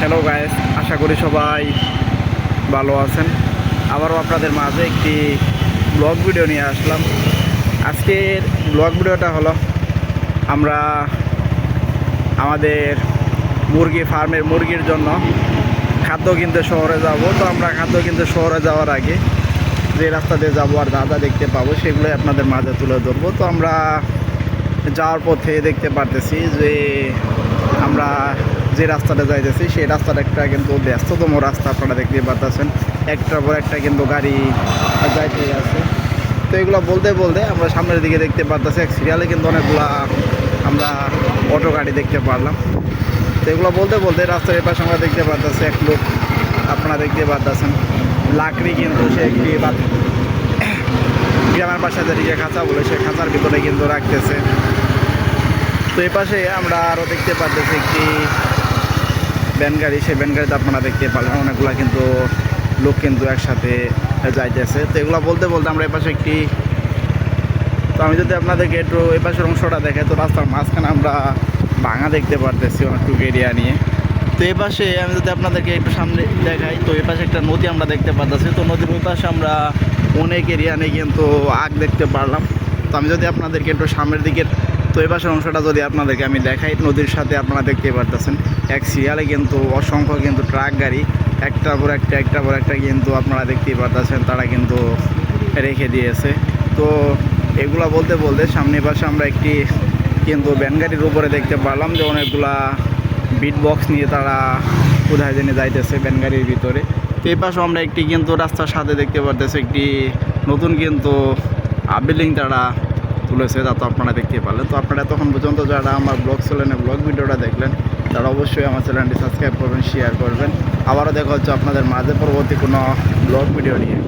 Hello guys আশা করি সবাই ভালো আছেন। আবারও আপনাদের মাঝে একটি ব্লগ ভিডিও নিয়ে আসলাম। আজকের ব্লগ ভিডিওটা হলো, আমরা আমাদের মুরগি ফার্মের মুরগির জন্য খাদ্য কিনতে শহরে যাব। তো আমরা খাদ্য কিনতে শহরে যাওয়ার আগে যে রাস্তা দিয়ে যাব আর দাদা দেখতে পাবো, সেগুলোই আপনাদের মাঝে তুলে ধরবো। তো আমরা যাওয়ার পথে দেখতে পারতেছি যে আমরা যে রাস্তাটা যাইতেছি, সেই রাস্তাটা একটা কিন্তু ব্যস্ততম রাস্তা, আপনারা দেখতে পারতেছেন। একটার পর একটা কিন্তু গাড়ি যাইতে আছে। তো এগুলো বলতে বলতে আমরা সামনের দিকে দেখতে পারতেছি, এক সিরিয়ালে কিন্তু অনেকগুলা আমরা অটো গাড়ি দেখতে পারলাম। তো এগুলো বলতে বলতে রাস্তার এপাশে আমরা দেখতে পারতেছি এক লোক, আপনারা দেখতে পারতেছেন। লাকড়ি কিন্তু সে একটি গ্রামের পাশে যেটিকে খাঁচা বলে সে খাঁচার ভিতরে কিন্তু রাখতেছে। তো এই পাশে আমরা আরও দেখতে পারতেছি একটি ভ্যান গাড়ি। সেই ভ্যান গাড়িতে আপনারা দেখতে পারলেন, অনেকগুলা কিন্তু লোক কিন্তু একসাথে যাইতেছে। তো এগুলো বলতে বলতে আমরা এই পাশে একটি তো আমি যদি আপনাদেরকে একটু এই পাশের অংশটা দেখাই, তো রাস্তার মাঝখানে আমরা ভাঙা দেখতে পারতেছি অনেকটুকু এরিয়া নিয়ে। তো এই পাশে আমি যদি আপনাদেরকে একটু সামনে দেখাই, তো এই পাশে একটা নদী আমরা দেখতে পারতেছি। তো নদীর ওই পাশে আমরা অনেক এরিয়া নিয়ে কিন্তু আগ দেখতে পারলাম। তো আমি যদি আপনাদেরকে একটু সামনের দিকের তো এই পাশের অংশটা যদি আপনাদেরকে আমি দেখাই, নদীর সাথে আপনারা দেখতে পারতেছেন, এক সিরিয়ালে কিন্তু অসংখ্য কিন্তু ট্রাক গাড়ি, একটার পর একটা, একটার পর একটা কিন্তু আপনারা দেখতেই পারতেছেন, তারা কিন্তু রেখে দিয়েছে। তো এগুলা বলতে বলতে সামনে পাশে আমরা একটি কিন্তু গাড়ির উপরে দেখতে পারলাম যে অনেকগুলা বিট বক্স নিয়ে তারা কোথায় জেনে যাইতেছে গাড়ির ভিতরে। তো এই পাশেও আমরা একটি কিন্তু রাস্তার সাথে দেখতে পারতেছি, একটি নতুন কিন্তু বিল্ডিং তারা তুলেছে, তা তো আপনারা দেখতে পারলেন। তো আপনারা এতক্ষণ পর্যন্ত যারা আমার ব্লগ চ্যানেলে ব্লগ ভিডিওটা দেখলেন, তারা অবশ্যই আমার চ্যানেলটি সাবস্ক্রাইব করবেন শেয়ার করবেন। আবারও দেখা হচ্ছে আপনাদের মাঝে পরবর্তী কোনো ব্লগ ভিডিও নিয়ে।